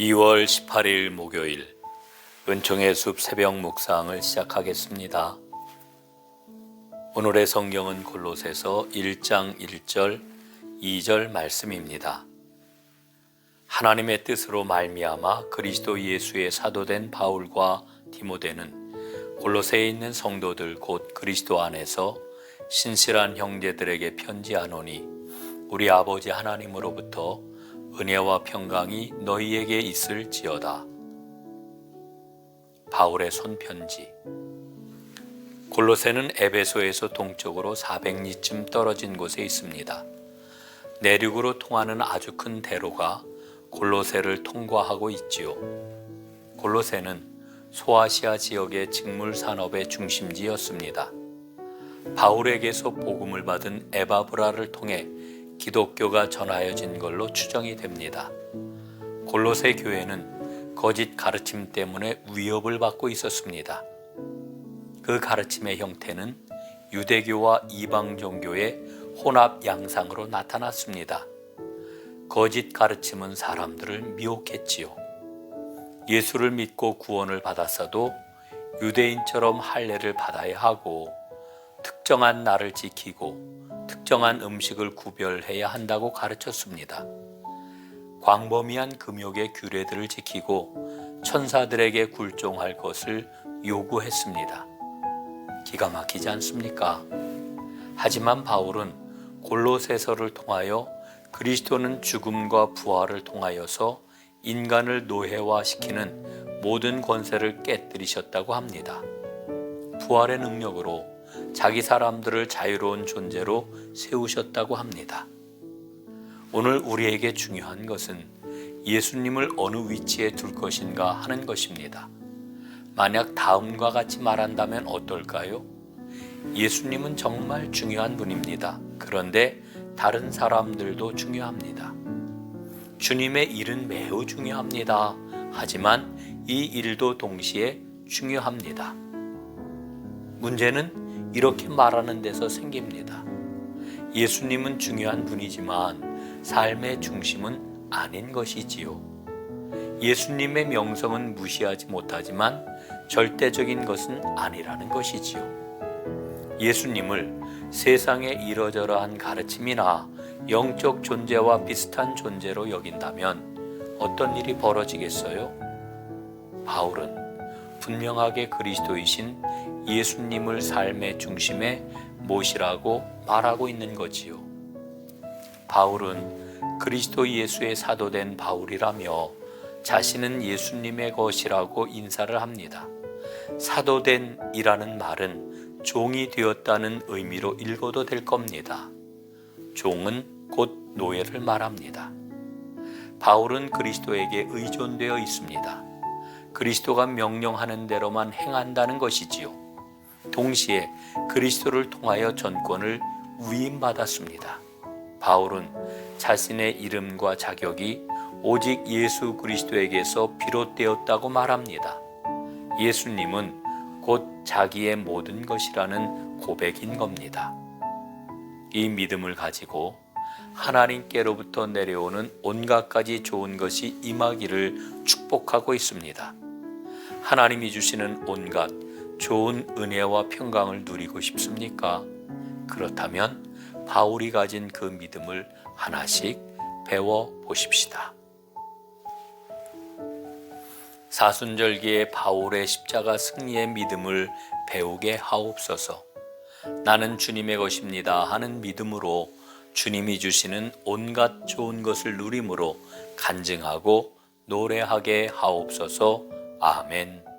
2월 18일 목요일 은총의 숲 새벽 묵상을 시작하겠습니다. 오늘의 성경은 골로새서 1장 1절 2절 말씀입니다. 하나님의 뜻으로 말미암아 그리스도 예수의 사도된 바울과 디모데는 골로새에 있는 성도들 곧 그리스도 안에서 신실한 형제들에게 편지하노니 우리 아버지 하나님으로부터 은혜와 평강이 너희에게 있을지어다. 바울의 손편지 골로새는 에베소에서 동쪽으로 400리쯤 떨어진 곳에 있습니다. 내륙으로 통하는 아주 큰 대로가 골로새를 통과하고 있지요. 골로새는 소아시아 지역의 직물 산업의 중심지였습니다. 바울에게서 복음을 받은 에바브라를 통해 기독교가 전하여진 걸로 추정이 됩니다. 골로새 교회는 거짓 가르침 때문에 위협을 받고 있었습니다. 그 가르침의 형태는 유대교와 이방 종교의 혼합 양상으로 나타났습니다. 거짓 가르침은 사람들을 미혹했지요. 예수를 믿고 구원을 받았어도 유대인처럼 할례를 받아야 하고 특정한 날을 지키고 특정한 음식을 구별해야 한다고 가르쳤습니다. 광범위한 금욕의 규례들을 지키고 천사들에게 굴종할 것을 요구했습니다. 기가 막히지 않습니까? 하지만 바울은 골로새서를 통하여 그리스도는 죽음과 부활을 통하여서 인간을 노예화시키는 모든 권세를 깨뜨리셨다고 합니다. 부활의 능력으로 자기 사람들을 자유로운 존재로 세우셨다고 합니다. 오늘 우리에게 중요한 것은 예수님을 어느 위치에 둘 것인가 하는 것입니다. 만약 다음과 같이 말한다면 어떨까요? 예수님은 정말 중요한 분입니다. 그런데 다른 사람들도 중요합니다. 주님의 일은 매우 중요합니다. 하지만 이 일도 동시에 중요합니다. 문제는 이렇게 말하는 데서 생깁니다. 예수님은 중요한 분이지만 삶의 중심은 아닌 것이지요. 예수님의 명성은 무시하지 못하지만 절대적인 것은 아니라는 것이지요. 예수님을 세상의 이러저러한 가르침이나 영적 존재와 비슷한 존재로 여긴다면 어떤 일이 벌어지겠어요? 바울은 분명하게 그리스도이신 예수님을 삶의 중심에 모시라고 말하고 있는 거지요. 바울은 그리스도 예수의 사도된 바울이라며 자신은 예수님의 것이라고 인사를 합니다. 사도된이라는 말은 종이 되었다는 의미로 읽어도 될 겁니다. 종은 곧 노예를 말합니다. 바울은 그리스도에게 의존되어 있습니다. 그리스도가 명령하는 대로만 행한다는 것이지요. 동시에 그리스도를 통하여 전권을 위임받았습니다. 바울은 자신의 이름과 자격이 오직 예수 그리스도에게서 비롯되었다고 말합니다. 예수님은 곧 자기의 모든 것이라는 고백인 겁니다. 이 믿음을 가지고 하나님께로부터 내려오는 온갖 가지 좋은 것이 임하기를 축복하고 있습니다. 하나님이 주시는 온갖 좋은 은혜와 평강을 누리고 싶습니까? 그렇다면 바울이 가진 그 믿음을 하나씩 배워 보십시다. 사순절기의 바울의 십자가 승리의 믿음을 배우게 하옵소서. 나는 주님의 것입니다 하는 믿음으로 주님이 주시는 온갖 좋은 것을 누림으로 간증하고 노래하게 하옵소서. 아멘.